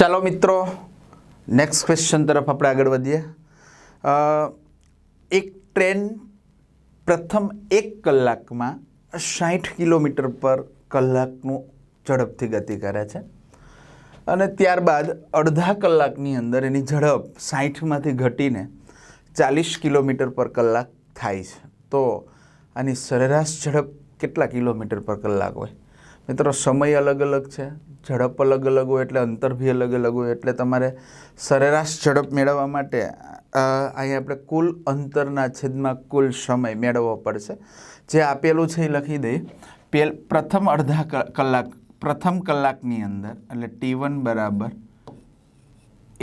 ચાલો મિત્રો next question તરફ આપણે આગળ વધીએ. એક ટ્રેન પ્રથમ એક કલાકમાં સાઠ કિલોમીટર પર કલાકનું ઝડપથી ગતિ કરે છે. અને ત્યારબાદ અડધા કલાકની અંદર એની ઝડપ સાઠમાંથી ઘટીને ચાલીસ કિલોમીટર પર કલાક થાય છે. તો આની સરેરાશ ઝડપ કેટલા કિલોમીટર પર કલાક હોય? મિત્રો, સમય અલગ અલગ છે. ઝડપ અલગ અલગ હોય એટલે અંતર બી અલગ અલગ હોય એટલે તમારે સરેરાશ ઝડપ મેળવવા માટે અહીંયા અહીં આપણે કુલ અંતરના છેદમાં કુલ સમય મેળવવો પડશે. જે આપેલું છે એ લખી દઈએ પેલ, પ્રથમ અડધા કલાક, પ્રથમ કલાકની અંદર, એટલે ટી વન બરાબર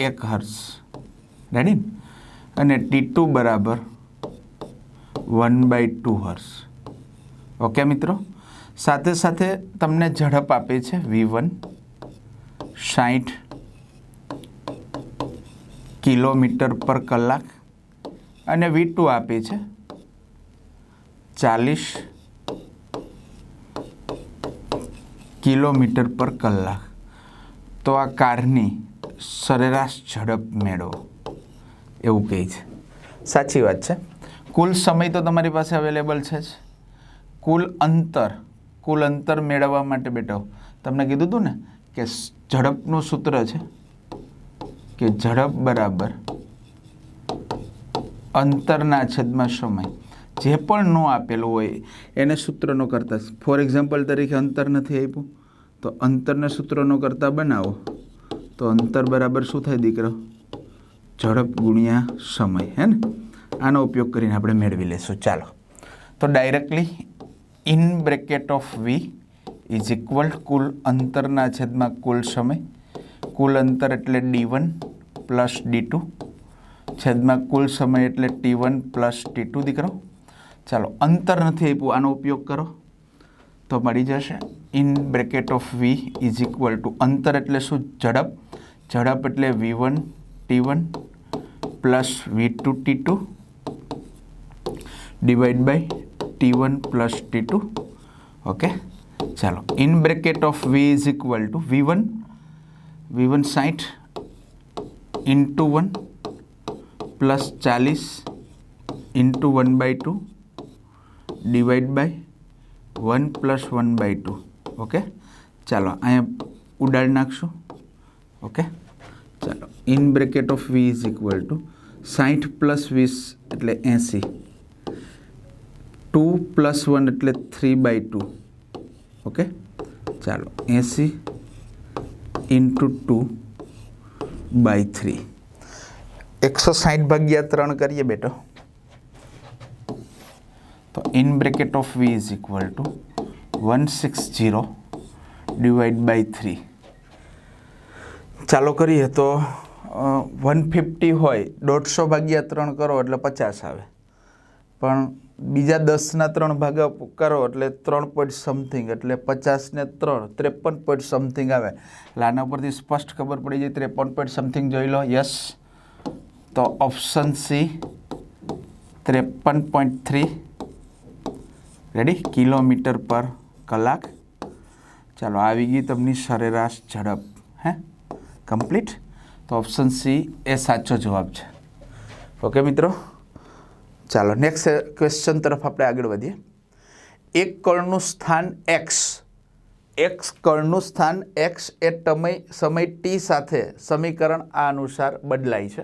એક હર્ષ રેડી અને ટી ટુ બરાબર one by two Harsh okay મિત્રો? સાથે સાથે તમને ઝડપ આપે છે વી વન સાઠ કિલોમીટર પર કલાક અને વી ટુ આપે છે ચાલીસ કિલોમીટર પર કલાક. તો આ કારની સરેરાશ ઝડપ મેળવો. એવું કહે છે. સાચી વાત છે. કુલ સમય તો તમારી પાસે અવેલેબલ છે જ. કુલ અંતર કુલ અંતર મેળવવા માટે બેટા તમને કીધું હતું ને કે ઝડપનું સૂત્ર છે કે ઝડપ બરાબર અંતરના છેદમાં સમય. જે પણ નો આપેલું હોય એને સૂત્રનો કરતા ફોર એક્ઝામ્પલ તરીકે અંતર નથી આપ્યું, તો અંતરને સૂત્રનો કરતા બનાવો. તો અંતર બરાબર શું થાય દીકરો? ઝડપ ગુણ્યા સમય, હે ને? આનો ઉપયોગ કરીને આપણે મેળવી લેશું. ચાલો. તો directly in bracket of V is equal કુલ અંતરના છેદમાં કુલ સમય. કુલ અંતર એટલે D one plus D two છેદમાં કુલ સમય એટલે T one plus T two દીકરો. ચાલો અંતર નથી આપ્યું, આનો ઉપયોગ કરો. તો મળી જશે. In bracket of V is equal to અંતર એટલે શું? ઝડપ. ઝડપ એટલે V one T one plus V two T two divide by T one plus T two okay ચાલો in bracket of V is equal to V one V one સાઠ into one plus ચાલીસ into one by two divide by one plus one by two okay ચાલો અહીંયા ઉડાડી નાખશું okay ચાલો in bracket of V is equal to સાઠ plus વીસ એટલે એંસી ટુ પ્લસ વન એટલે થ્રી બાય ટુ ઓકે ચાલો, એંસી ઇન્ટુ ટુ બાય થ્રી એકસો સાઠ ભાગ્યા ત્રણ કરીએ બેટો. તો in bracket of V is equal to one six zero divide by three ચાલો કરીએ તો વન ફિફ્ટી હોય, દોઢસો ભાગ્યા ત્રણ કરો એટલે પચાસ આવે. પણ બીજા દસના ત્રણ ભાગા કરો એટલે ત્રણ પોઈન્ટ સમથિંગ એટલે પચાસને ત્રણ, ત્રેપન પોઈન્ટ સમથિંગ આવે. એટલે આના પરથી સ્પષ્ટ ખબર પડી જાય, ત્રેપન પોઈન્ટ સમથિંગ જોઈ લો યસ તો ઓપ્શન સી ત્રેપન પોઈન્ટ થ્રી રેડી કિલોમીટર પર કલાક. ચાલો, આવી ગઈ તમને સરેરાશ ઝડપ, હે? કમ્પ્લીટ તો ઓપ્શન સી એ સાચો જવાબ છે. ઓકે મિત્રો? ચાલો નેક્સ્ટ ક્વેશ્ચન તરફ આપણે આગળ વધીએ. એક કળનું સ્થાન એક્સ એક્સ કળનું સ્થાન એક્સ એ સમય સમય ટી સાથે સમીકરણ આ અનુસાર બદલાય છે.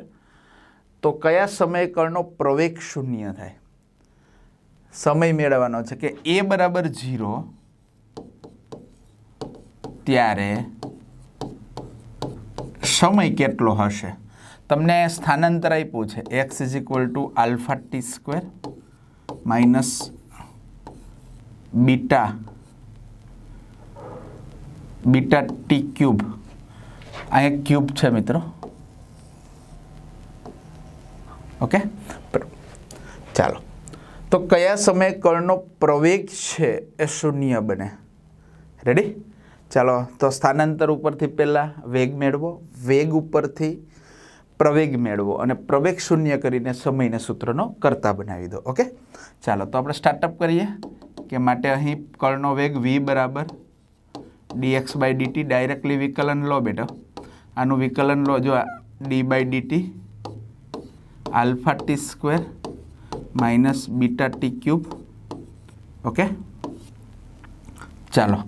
તો કયા સમય કળનો પ્રવેગ શૂન્ય થાય? સમય મેળવવાનો છે કે એ બરાબર ઝીરો ત્યારે સમય કેટલો હશે? તમને સ્થાનાંતર આપ્યું છે. X is equal to alpha T square minus beta beta T cube અહીંયા ક્યુબ છે મિત્રો. ઓકે ચાલો. તો કયા સમયે કણનો પ્રવેગ છે એ શૂન્ય બને? રેડી ચાલો, તો સ્થાનાંતર ઉપરથી પહેલાં વેગ મેળવો. વેગ ઉપરથી પ્રવેગ મેળવો અને પ્રવેગ શૂન્ય કરીને સમયને સૂત્રનો કરતા બનાવી દો, ઓકે? ચાલો, તો આપણે સ્ટાર્ટઅપ કરીએ, કે માટે અહીં કળનો વેગ વી બરાબર ડીએક્સ બાય ડીટી ડાયરેક્ટલી વિકલન લો બેટા. આનું વિકલન લો, જો D by D T alpha T square minus beta T cube okay? ચાલો,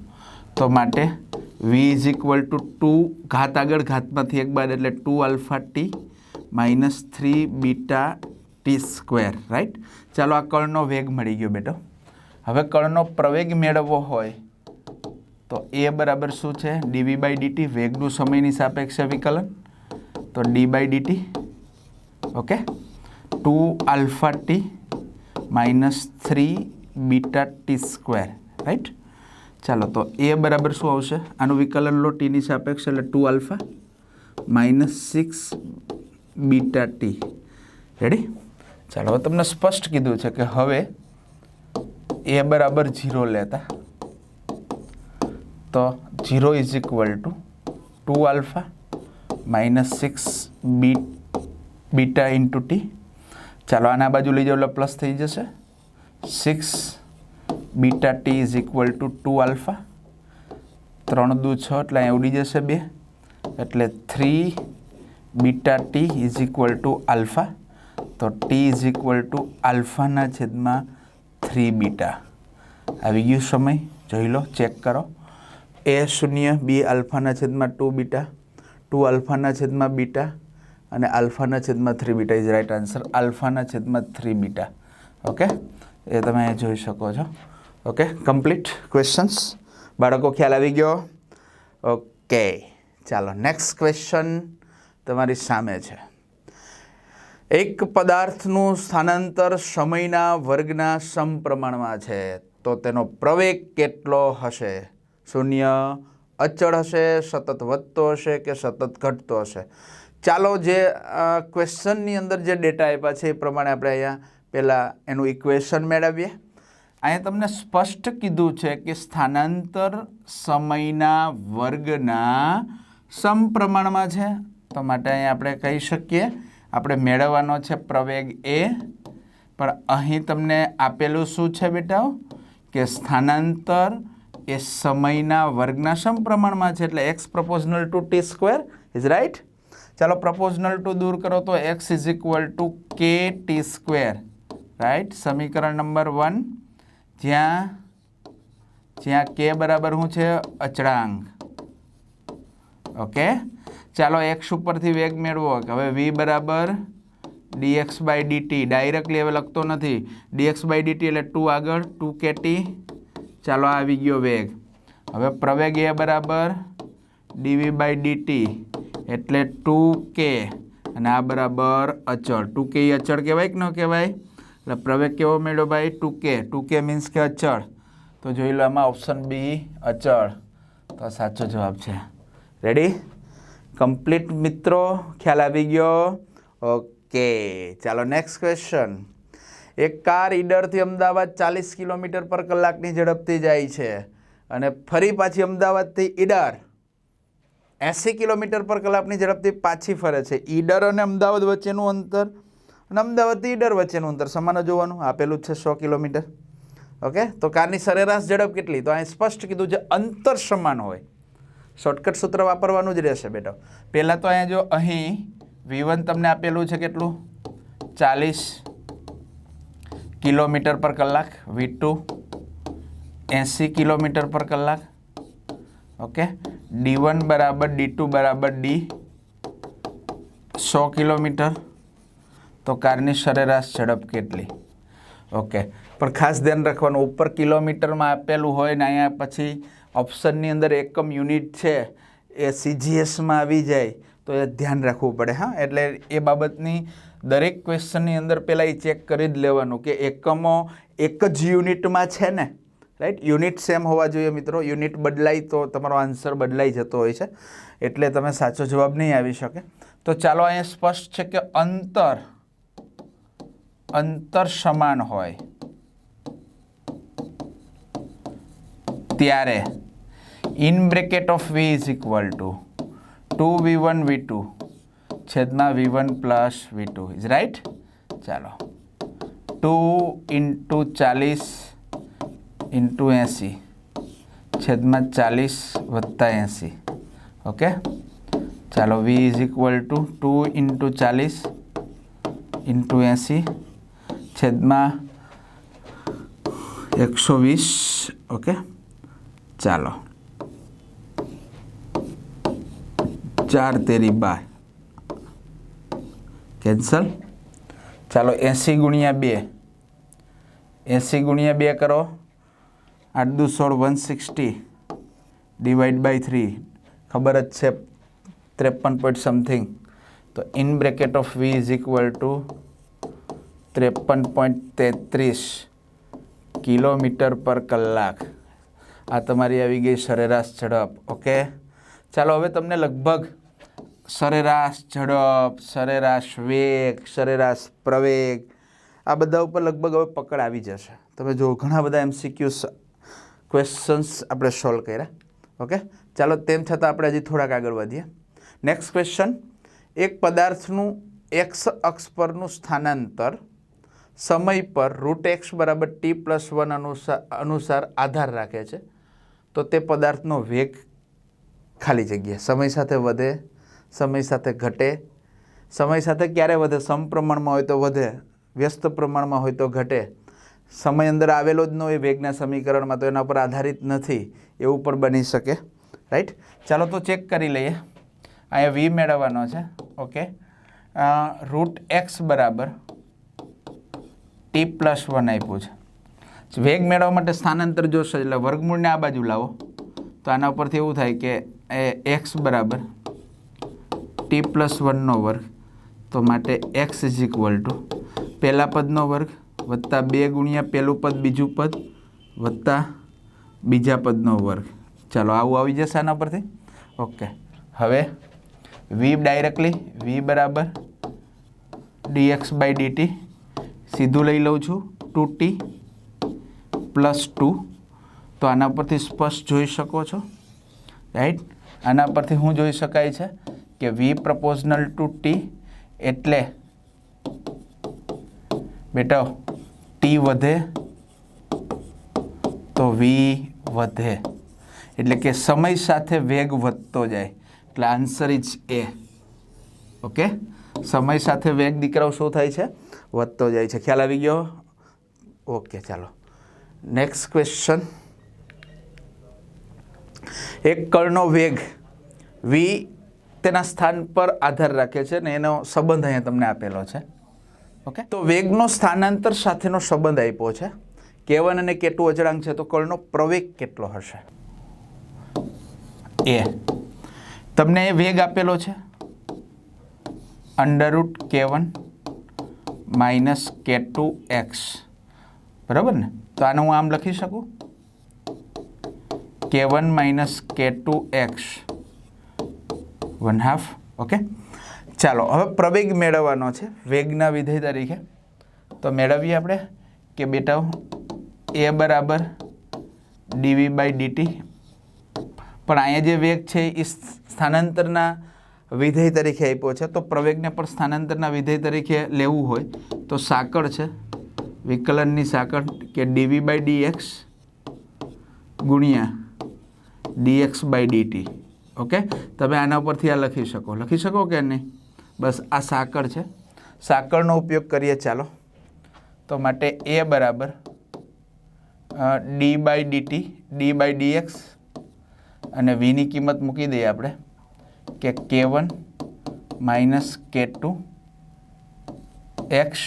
તો માટે V is equal to two ઘાત આગળ ઘાતમાંથી એક બાદ એટલે two alpha T minus three beta T square right ચાલો આ કળનો વેગ મળી ગયો બેટો. હવે કળનો પ્રવેગ મેળવવો હોય તો એ બરાબર શું છે? ડીવી બાય ડીટી વેગનું સમયની સાપેક્ષે વિકલન. તો D by D T okay two alpha T minus three beta T square right ચાલો, તો એ બરાબર શું આવશે? આનું વિકલન લો ટીની સાપેક્ષ, એટલે two alpha minus six beta T. Ready ચાલો, હવે તમને સ્પષ્ટ કીધું છે કે હવે એ બરાબર ઝીરો લેતા. તો zero is equal to two alpha minus six B, beta into T. ચાલો, આના બાજુ લઈ જાઓ, એટલે પ્લસ થઈ જશે. Six beta T is equal to two alpha ત્રણ દુ છ, એટલે અહીં ઉડી જશે બે. એટલે three beta T is equal to alpha તો ટી ઇઝ ઇક્વલ ટુ આલ્ફાના છેદમાં થ્રી બીટા. આવી ગયું સમય. જોઈ લો ચેક કરો. એ શૂન્ય, બી આલ્ફાના છેદમાં ટુ બીટા. ટુ આલ્ફાના છેદમાં બીટા. અને આલ્ફાના છેદમાં three beta is right answer આલ્ફાના છેદમાં થ્રી બીટા. ઓકે એ તમે જોઈ શકો છો. ઓકે કમ્પ્લીટ ક્વેશ્ચન્સ બાળકો ખ્યાલ આવી ગયો. ઓકે ચાલો નેક્સ્ટ ક્વેશ્ચન તમારી સામે છે. એક પદાર્થનું સ્થાનાંતર સમયના વર્ગના સમપ્રમાણમાં છે, તો તેનો પ્રવેગ કેટલો હશે? શૂન્ય, અચળ હશે, સતત વધતો હશે કે સતત ઘટતો હશે? ચાલો જે ક્વેશ્ચનની અંદર જે ડેટા આપ્યા છે, એ પ્રમાણે આપણે અહીંયા પહેલાં એનું ઇક્વેશન મેળવીએ. અહીંયા તમને સ્પષ્ટ કીધું છે કે સ્થાનાંતર સમયના વર્ગના સમપ્રમાણમાં છે. તો માટે અહીંયા આપણે કહી શકીએ, આપણે મેળવવાનો છે પ્રવેગ એ. પણ અહીં તમને આપેલું શું છે બેટા કે સ્થાનાંતર એ સમયના વર્ગના સમપ્રમાણમાં છે, એટલે X proportional to T square is right ચાલો પ્રપોઝનલ ટુ દૂર કરો તો X is equal to K T square right સમીકરણ નંબર વન જ્યાં જ્યાં કે બરાબર શું છે? અચળાંક. ઓકે? ચાલો એક્સ ઉપરથી વેગ મેળવો. હવે વી બરાબર ડીએક્સ બાય ડીટી ડાયરેક્ટલી હવે લખતો નથી. ડીએક્સ બાય ડીટી એટલે ટુ આગળ ટુ કેટી ચાલો આવી ગયો વેગ. હવે પ્રવેગ એ બરાબર ડીવી બાય ડીટી એટલે ટુ કે અને આ બરાબર અચળ. ટુ કે અચળ કહેવાય કે ન કહેવાય? એટલે પ્રવેગ કેવો મેળવ્યો ભાઈ? ટુ કે ટુ કે મીન્સ કે અચળ. તો જોઈ લો આમાં ઓપ્શન બી અચળ. તો સાચો જવાબ છે. રેડી કમ્પ્લીટ મિત્રો, ખ્યાલ આવી ગયો? ઓકે ચાલો નેક્સ્ટ ક્વેશ્ચન એક કાર ઈડરથી અમદાવાદ ચાલીસ કિલોમીટર પર કલાકની ઝડપથી જાય છે અને ફરી પાછી અમદાવાદથી ઈડર એંસી કિલોમીટર પર કલાકની ઝડપથી પાછી ફરે છે. ઈડર અને અમદાવાદ વચ્ચેનું અંતર અને અમદાવાદથી ઈડર વચ્ચેનું અંતર સમાન જોવાનું આપેલું છે સો કિલોમીટર. ઓકે? તો કારની સરેરાશ ઝડપ કેટલી? તો અહીં સ્પષ્ટ કીધું છે અંતર સમાન હોય. શોર્ટકટ સૂત્ર વાપરવાનું જ રહેશે બેટા. પહેલાં તો અહીંયા જો અહીં વી તમને આપેલું છે કેટલું? ચાલીસ કિલોમીટર પર કલાક. વી ટુ એંસી કિલોમીટર પર કલાક. ઓકે? ડી વન બરાબર ડી ટુ બરાબર ડી સો કિલોમીટર. તો કારની સરેરાશ ઝડપ કેટલી? ઓકે પણ ખાસ ધ્યાન રાખવાનું, ઉપર કિલોમીટરમાં આપેલું હોય ને અહીંયા પછી ઓપ્શનની અંદર એકમ યુનિટ છે, એ સીજીએસમાં આવી જાય, તો એ ધ્યાન રાખવું પડે, હા? એટલે એ બાબતની દરેક ક્વેશ્ચનની અંદર પહેલાં એ ચેક કરી જ લેવાનું કે એકમો એક જ યુનિટમાં છે ને? રાઈટ યુનિટ સેમ હોવા જોઈએ મિત્રો. યુનિટ બદલાય તો તમારો આન્સર બદલાઈ જતો હોય છે. એટલે તમે સાચો જવાબ નહીં આવી શકે. તો ચાલો અહીંયા સ્પષ્ટ છે કે અંતર અંતર સમાન હોય. ત્યારે in bracket of v is equal to two v one v two છેદમાં v one plus v two is right ચાલો. ટુ ઇન્ટુ ચાલીસ ઇન્ટુ એંસી. છેદમાં ચાલીસ વત્તા એંસી. ઓકે ચાલો v is equal to two into ચાલીસ ઇન્ટુ એંસી. છેદમાં એકસો વીસ. ઓકે. ચાલો. ચાર તેરી બાર કેન્સલ. ચાલો, એંસી ગુણ્યા બે. એંસી ગુણ્યા બે કરો. આઠ દુ સોળ, one sixty divide by three. ખબર જ છે, ત્રેપન પોઈન્ટ સમથિંગ. તો in bracket of v is equal to ત્રેપન પોઈન્ટ તેત્રીસ કિલોમીટર પર કલાક. આ તમારી આવી ગઈ સરેરાશ ઝડપ, ઓકે? ચાલો, હવે તમને લગભગ સરેરાશ ઝડપ, સરેરાશ વેગ, સરેરાશ પ્રવેગ, આ બધા ઉપર લગભગ હવે પકડ આવી જશે. તમે જો ઘણા બધા એમસીક્યુ ક્વેશ્ચન્સ આપણે સોલ્વ કર્યા, ઓકે? ચાલો, તેમ છતાં આપણે હજી થોડાક આગળ વધીએ. નેક્સ્ટ ક્વેશ્ચન એક પદાર્થનું એક્સ અક્ષ પરનું સ્થાનાંતર સમય પર રૂટ એક્સ બરાબર ટી પ્લસ વન અનુસાર અનુસાર આધાર રાખે છે. તો તે પદાર્થનો વેગ ખાલી જગ્યા સમય સાથે વધે, સમય સાથે ઘટે. સમય સાથે ક્યારે વધે? સમપ્રમાણમાં હોય તો વધે, વ્યસ્ત પ્રમાણમાં હોય તો ઘટે. સમય અંદર આવેલો જ ન હોય, વેગના સમીકરણમાં તો એના પર આધારિત નથી, એવું પણ બની શકે. રાઈટ ચાલો તો ચેક કરી લઈએ. અહીંયા વી મેળવવાનો છે. ઓકે રૂટ એક્સ બરાબર ટી પ્લસ વન આપ્યું છે. વેગ મેળવવા માટે સ્થાનાંતર જોશો, એટલે વર્ગમૂળને આ બાજુ લાવો. તો આના ઉપરથી એવું થાય કે એ એક્સ બરાબર ટી પ્લસ વનનો વર્ગ, તો માટે એક્સ ઇઝ ઇક્વલ ટુ પહેલા પદનો વર્ગ વત્તા બે ગુણ્યા પહેલું પદ બીજું પદ વત્તા બીજા પદનો વર્ગ. ચાલો, આવું આવી જશે આના પરથી ઓકે હવે વી ડાયરેક્ટલી વી બરાબર ડીએક્સ બાય ડીટી સીધું લઈ લઉં છું ટુ ટી પ્લસ ટુ. તો આના પરથી સ્પષ્ટ જોઈ શકો છો. રાઈટ? આના પરથી હું જોઈ શકાય છે કે વી પ્રપોઝનલ ટુ ટી એટલે બેટા ટી વધે તો વી વધે. એટલે કે સમય સાથે વેગ વધતો જાય. એટલે આન્સર ઇઝ એ. ઓકે? સમય સાથે વેગ દીકરાઓ શું થાય છે? વધતો જાય છે. ખ્યાલ આવી ગયો? ઓકે, ચાલો. નેક્સ્ટ ક્વેશ્ચન એક કળનો વેગ વી તેના સ્થાન પર આધાર રાખે છે ને એનો સંબંધ અહીંયા તમને આપેલો છે. ઓકે? તો વેગનો સ્થાનાંતર સાથેનો સંબંધ આપ્યો છે. કેવન અને કેટુ અચળાંક છે, તો કળનો પ્રવેગ કેટલો હશે? એ તમને વેગ આપેલો છે? Underroot k one minus k two x. બરાબર ને? તો આને હું આમ લખી શકું? K one minus k two x. One half. Okay? ચાલો, હવે પ્રવેગ મેળવવાનો છે. વેગના વિધેય તરીકે. તો મેળવીએ આપણે કે બેટા, એ બરાબર ડીવી બાય ડીટી પણ અહીંયા જે વેગ છે એ સ્થાનાંતરના વિધેય તરીકે આપ્યો છે. તો પ્રવેગને પણ સ્થાનાંતરના વિધેય તરીકે લેવું હોય તો સાંકળ છે. વિકલનની સાંકળ કે ડીવી બાય ડીએક્સ ગુણ્યા ડીએક્સ બાય ડીટી ઓકે તમે આના ઉપરથી આ લખી શકો. લખી શકો કે નહીં? બસ આ સાંકળ છે. સાંકળનો ઉપયોગ કરીએ ચાલો. તો માટે એ બરાબર d by dt d by dx અને વીની કિંમત મૂકી દઈએ આપણે. કે k one minus k two x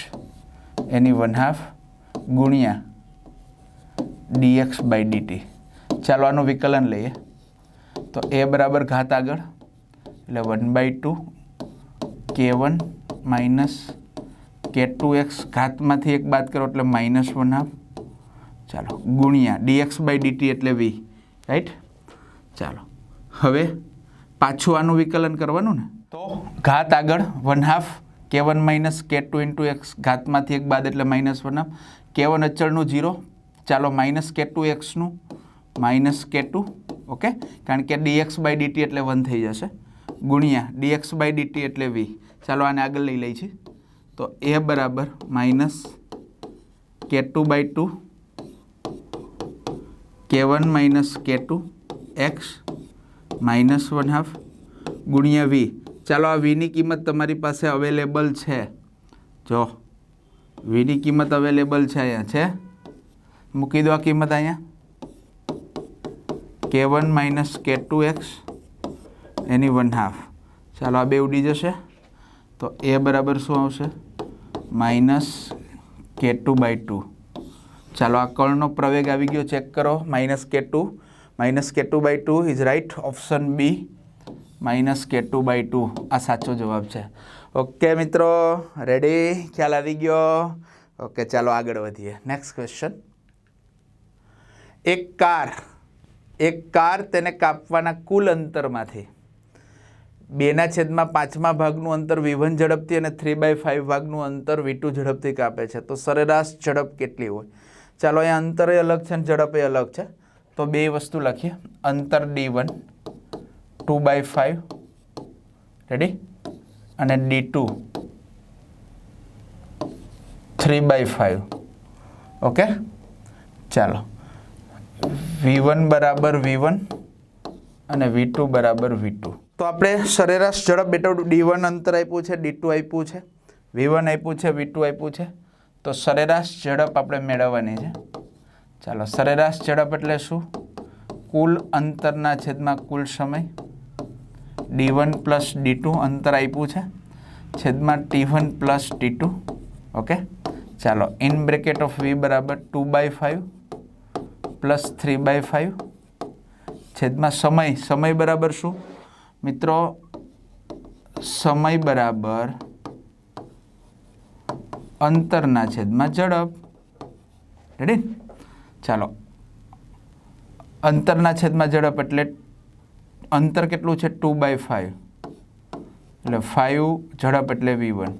એની વન હાફ ગુણ્યા ડીએક્સ બાય ડીટી ચાલો આનું વિકલન લઈએ. તો એ બરાબર ઘાત આગળ, એટલે one by two k one minus k two x ઘાતમાંથી એક બાદ કરો એટલે માઇનસ વન હાફ ચાલો, ગુણ્યા ડીએક્સ બાય ડીટી એટલે વી રાઈટ ચાલો, હવે પાછું આનું વિકલન કરવાનું ને? તો? ઘાત આગળ one half k one minus k two into x ઘાતમાંથી એક બાદ એટલે minus one half k one અચળનું zero ચાલો માઇનસ કે ટુ એક્સનું માઇનસ કે ટુ ઓકે કારણ કે ડીએક્સ બાય ડીટી એટલે વન થઈ જશે. ગુણ્યા ડીએક્સ બાય ડીટી એટલે વી ચાલો આને આગળ લઈ લઈએ છીએ. તો એ બરાબર minus k two by two k one minus k two x minus one half ગુણ્યા વી. ચાલો, આ વીની કિંમત તમારી પાસે અવેલેબલ છે. જો, વીની કિંમત અવેલેબલ છે અહીંયા, છે? મૂકી દો આ કિંમત અહીંયા. K one minus k two x, એની વન હાફ. ચાલો, આ બે ઉડી જશે. તો એ બરાબર શું આવશે? માઇનસ કે ટુ બાય ટુ. ચાલો, આ કળનો પ્રવેગ આવી ગયો, ચેક કરો. Minus k two minus k two by two is right option b minus k two by two. આ સાચો જવાબ છે. ઓકે મિત્રો. રેડી ખ્યાલ આવી ગયો? ઓકે ચાલો આગળ વધીએ. નેક્સ્ટ ક્વેશ્ચન એક કાર. એક કાર તેને કાપવાના કુલ અંતરમાંથી. બેના છેદમાં પાંચમા ભાગનું અંતર વી ઝડપથી અને થ્રી બાય ફાઇવ ભાગનું અંતર વીટુ ઝડપથી કાપે છે. તો સરેરાશ ઝડપ કેટલી હોય? ચાલો, અહીંયા અંતર અલગ છે અને ઝડપ એ અલગ છે. તો બે વસ્તુ લખીએ. અંતર d one, two by five ready અને d two, three by five okay ચાલો. વી વન બરાબર વી વન અને વી ટુ બરાબર વી ટુ. તો આપણે સરેરાશ ઝડપ બેટા ડી વન અંતર આપ્યું છે, ડી ટુ આપ્યું છે, વી વન આપ્યું છે, વી ટુ આપ્યું છે. તો સરેરાશ ઝડપ આપણે મેળવવાની છે. ચાલો, સરેરાશ ઝડપ એટલે શું? કુલ અંતરના છેદમાં કુલ સમય. D one plus d two અંતર આપ્યું છે. છેદમાં t one plus t two. Okay? ચાલો, ઇન બ્રેકેટ ઓફ વી બરાબર two by five plus three by five છેદમાં સમય સમય બરાબર શું? મિત્રો, સમય બરાબર અંતરના છેદમાં ઝડપ. રેડી ચાલો. અંતરના છેદમાં ઝડપ એટલે અંતર કેટલું છે? ટુ બાય ફાઇવ એટલે ફાઇવ ઝડપ એટલે v one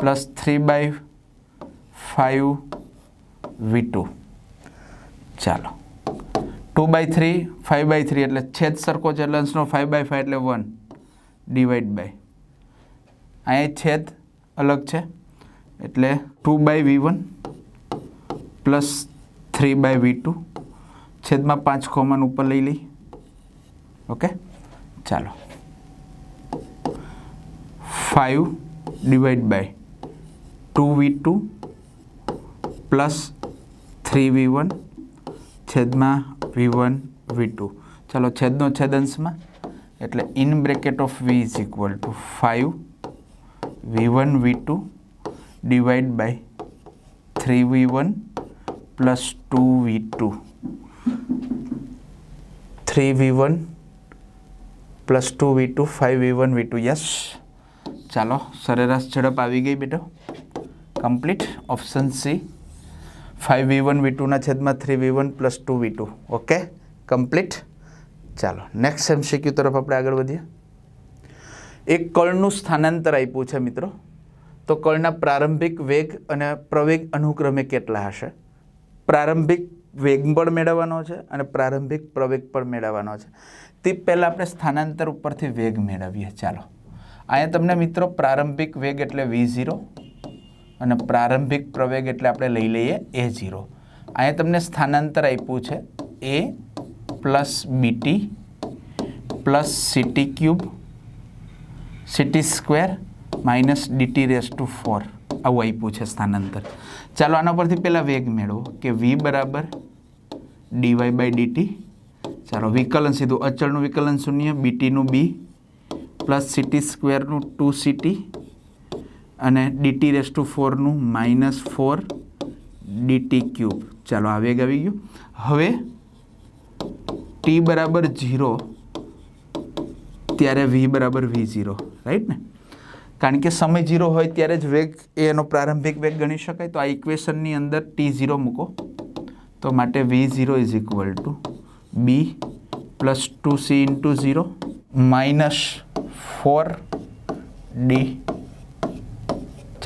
plus three by five v two ચાલો. Two by three five by three એટલે છેદ સરખો છે લંચનો ફાઇવ બાય ફાઇવ એટલે વન ડિવાઈડ બાય અહીંયા છેદ અલગ છે, એટલે two by v one plus three by v two છેદમાં પાંચ કોમન ઉપર લઈ લઈ. ઓકે ચાલો. Five divide by two v two plus three v one છેદમાં વી વન વી ટુ ચાલો, છેદનો છેદ અંશમાં એટલે in bracket of v is equal to five v one v two divide by three v one plus two v two. Three v one plus two v two five v one v two. Yes. ચાલો, સરેરાશ ઝડપ આવી ગઈ બેટો. Complete. Option c. Five v one v ટુના છેદમાં three v one plus two v two. Okay? Complete. ચાલો, next MCQ તરફ આપણે આગળ વધીએ. એક કળનું સ્થાનાંતર આપ્યું છે મિત્રો. તો કળના પ્રારંભિક વેગ અને પ્રવેગ અનુક્રમે કેટલા હશે? પ્રારંભિક વેગ પણ મેળવવાનો છે અને પ્રારંભિક પ્રવેગ પણ મેળવવાનો છે. તે પહેલાં આપણે સ્થાનાંતર ઉપરથી વેગ મેળવીએ. ચાલો. અહીંયા તમને મિત્રો પ્રારંભિક વેગ એટલે વી ઝીરો અને પ્રારંભિક પ્રવેગ એટલે આપણે લઈ લઈએ એ ઝીરો અહીંયા તમને સ્થાનાંતર આપ્યું છે a plus bt plus ct cube ct square minus dt raise to four આવું આપ્યું છે સ્થાનાંતર. ચાલો આના પરથી પહેલાં વેગ મેળવો, કે વી બરાબર ડીવાય બાય ડીટી ચાલો વિકલન સીધું અચળનું વિકલન શૂન્ય બીટીનું બી પ્લસ સીટી સ્ક્વેરનું ટુ સીટી અને ડીટી રેસ ટુ ફોરનું માઇનસ ફોર ડીટી ક્યુબ ચાલો આ વેગ આવી ગયો. હવે ટી બરાબર ઝીરો ત્યારે વી બરાબર વી ઝીરો રાઈટ ને? કારણ કે સમય ઝીરો હોય ત્યારે જ વેગ એ એનો પ્રારંભિક વેગ ગણી શકાય. તો આ ઇક્વેશનની અંદર ટી ઝીરો મૂકો. તો માટે v zero is equal to b plus two c into zero minus four d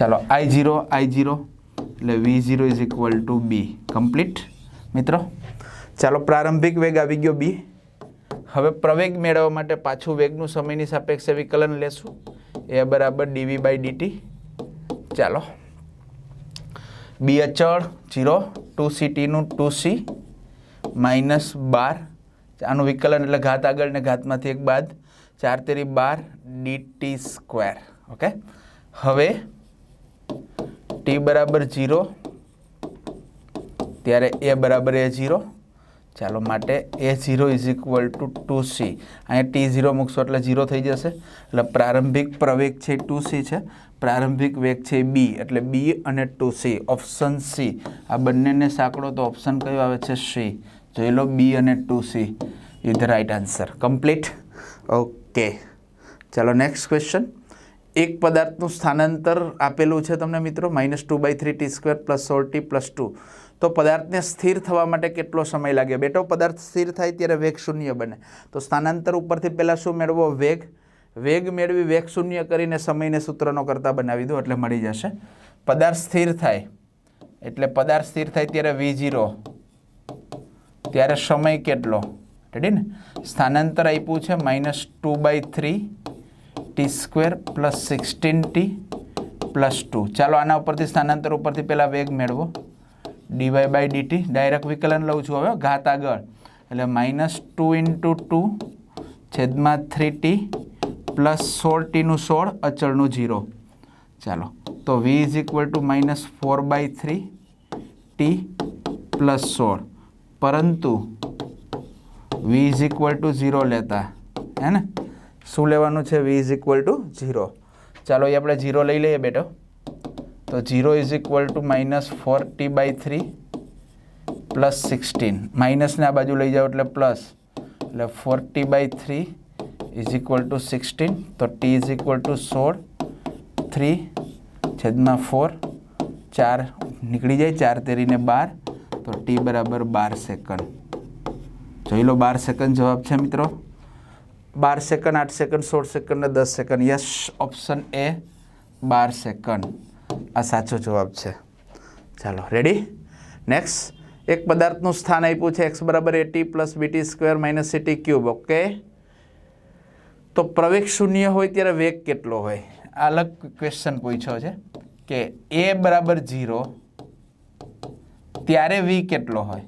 ચાલો આઈ ઝીરો આઈ ઝીરો એટલે v zero is equal to b complete મિત્રો? ચાલો, પ્રારંભિક વેગ આવી ગયો બી હવે પ્રવેગ મેળવવા માટે પાછું વેગનું સમયની સાપેક્ષે વિકલન લેશું. એ બરાબર ડીવી બાય ડીટી ચાલો. બી અચળ જીરો, ટુ સી ટીનું ટુ સી માઇનસ બાર. આનું વિકલન એટલે ઘાત આગળ ને ઘાતમાંથી એક બાદ ચાર તેરી બાર ડીટી સ્ક્વેર ઓકે હવે ટી બરાબર જીરો, ત્યારે એ બરાબર એ જીરો. ચાલો માટે a zero is equal to two c અહીંયા ટી ઝીરો મૂકશો એટલે ઝીરો થઈ જશે. એટલે પ્રારંભિક પ્રવેગ છે ટુ સી છે. પ્રારંભિક વેગ છે બી એટલે બી અને ટુ સી ઓપ્શન સી આ બંનેને સાંકળો તો ઓપ્શન કયો આવે છે? સી જોઈ લો બી અને two c is the right answer complete okay ચાલો નેક્સ્ટ ક્વેશ્ચન એક પદાર્થનું સ્થાનાંતર આપેલું છે તમને મિત્રો minus two by three t square plus સોળ ટી પ્લસ ટુ તો પદાર્થને સ્થિર થવા માટે કેટલો સમય લાગે બેટો, પદાર્થ સ્થિર થાય ત્યારે વેગ શૂન્ય બને. તો સ્થાનાંતર ઉપરથી પહેલાં શું મેળવો? વેગ. વેગ મેળવી વેગ શૂન્ય કરીને સમયને સૂત્રનો કરતા બનાવી દો, એટલે મળી જશે. પદાર્થ સ્થિર થાય. એટલે પદાર્થ સ્થિર થાય ત્યારે વી જીરો ત્યારે સમય કેટલો? રેડી ને? સ્થાનાંતર આપ્યું છે minus two by three t square plus sixteen t plus two. ચાલો આના ઉપરથી સ્થાનાંતર ઉપરથી પહેલાં વેગ મેળવો. ડીવાય બાય ડીટી ડાયરેક્ટ વિકલન લઉં છું હવે, ઘાત આગળ. એટલે માઇનસ ટુ ઇન્ટુ ટુ છેદમાં થ્રી ટી પ્લસ સોળ ટીનું સોળ, અચળનું ઝીરો ચાલો, તો v is equal to minus four by three t plus સોળ. પરંતુ v is equal to zero લેતા. હે ને? શું લેવાનું છે? V is equal to zero ચાલો એ આપણે ઝીરો લઈ લઈએ બેટો. તો zero is equal to minus four t by three plus sixteen માઇનસને આ બાજુ લઈ જાઓ એટલે પ્લસ એટલે four t by three is equal to sixteen તો ટી ઇઝ ઇક્વલ ટુ સોળ. થ્રી છેદમાં ફોર ચાર નીકળી જાય, ચાર તેરીને બાર. તો ટી બરાબર બાર સેકન્ડ જોઈ લો બાર સેકન્ડ જવાબ છે મિત્રો. બાર સેકન્ડ આઠ સેકન્ડ સોળ સેકન્ડ ને દસ સેકન્ડ યસ ઓપ્શન એ બાર સેકન્ડ આ સાચો જવાબ છે. ચાલો રેડી નેક્સ્ટ એક પદાર્થનું સ્થાન આપ્યું છે એક્સ બરાબર at plus bt square minus ct cube okay તો પ્રવેગ શૂન્ય હોય ત્યારે વેગ કેટલો હોય? આ અલગ ક્વેશ્ચન પૂછ્યો છે કે એ બરાબર ઝીરો ત્યારે વી કેટલો હોય?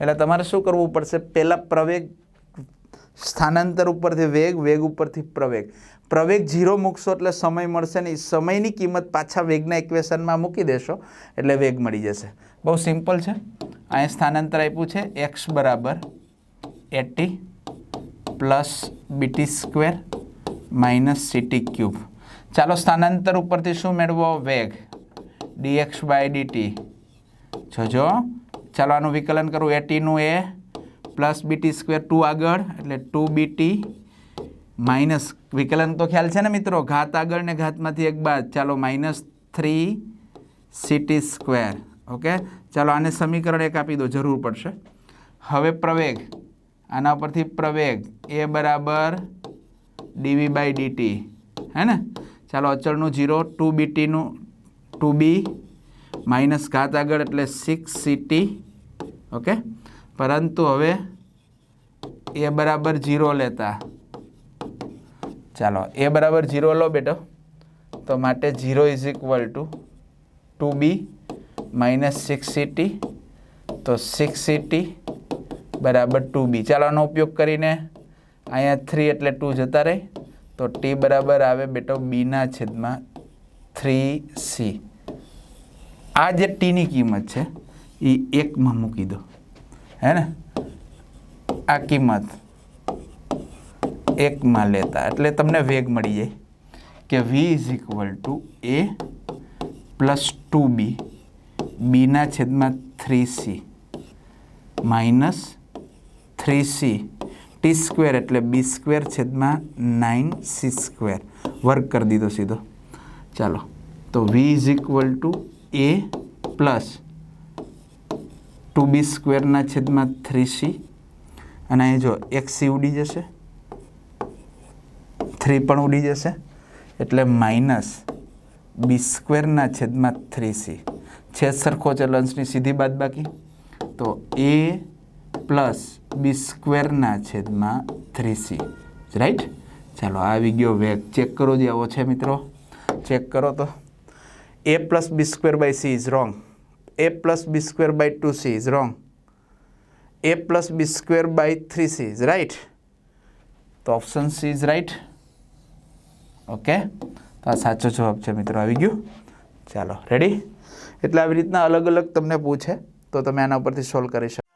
એટલે તમારે શું કરવું પડશે? પહેલાં પ્રવેગ સ્થાનાંતર ઉપરથી વેગ વેગ ઉપરથી પ્રવેગ. પ્રવેગ ઝીરો મૂકશો એટલે સમય મળશે નહીં. સમયની કિંમત પાછા વેગના ઇક્વેશનમાં મૂકી દેશો એટલે વેગ મળી જશે. બહુ સિમ્પલ છે. અહીંયા સ્થાનાંતર આપ્યું છે એક્સ બરાબર at plus bt square minus ct cube. ચાલો સ્થાનાંતર ઉપરથી શું મેળવો? વેગ. ડીએક્સ બાય ડીટી જોજો. ચાલો આનું વિકલન કરું. એટીનું a plus bt square two આગળ, એટલે ટુ બીટી માઇનસ, વિકલન તો ખ્યાલ છે ને મિત્રો? ઘાત આગળ ને ઘાતમાંથી એક બાદ. ચાલો, minus three ct square. Okay? ચાલો, આને સમીકરણ એક આપી દો, જરૂર પડશે. હવે પ્રવેગ. આના પરથી પ્રવેગ. એ બરાબર ડીવી બાય ડીટી હે ને? ચાલો, અચળનું જીરો ટુ બીટીનું ટુ બી માઇનસ ઘાત આગળ, એટલે સિક્સ સીટી ઓકે? પરંતુ હવે એ બરાબર જીરો લેતા. ચાલો, એ બરાબર જીરો લો બેટો. તો માટે zero is equal to two B minus six CT તો સિક્સ સીટી બરાબર ટુ બી. ચાલો, આનો ઉપયોગ કરીને અહીંયા થ્રી એટલે ટુ જતા રહે. તો ટી બરાબર આવે બેટો બીના છેદમાં થ્રી સી આ જે ટીની કિંમત છે, એ એકમાં મૂકી દો. હે ને આ કિંમત એકમાં લેતા. એટલે તમને વેગ મળી જાય કે v is equal to a plus two b બીના છેદમાં three c minus three c t square એટલે બી સ્ક્વેર છેદમાં નાઇન સી સ્ક્વેર વર્ક કરી દીધો સીધો. ચાલો. તો v is equal to a plus two b સ્ક્વેરના છેદમાં થ્રી સી. અને અહીં જો એક સી ઉડી જશે. થ્રી પણ ઉડી જશે. એટલે માઇનસ બી સ્ક્વેરના છેદમાં થ્રી સી. છેદ સરખો છે લંચની સીધી બાદ બાકી. તો એ પ્લસ બી સ્ક્વેરના છેદમાં થ્રી સી. રાઈટ ચાલો આવી ગયો વેગ. ચેક કરો જે આવો છે મિત્રો. ચેક કરો તો. A plus b square by c is wrong a plus b square by two c wrong. Wrong a plus b by by three c is right તો option c is right okay તો આ સાચો જવાબ છે મિત્રો, આવી ગયું? ચાલો રેડી એટલે આવી રીતના અલગ અલગ તમને પૂછે, તો તમે આના ઉપરથી સોલ્વ કરી શકો.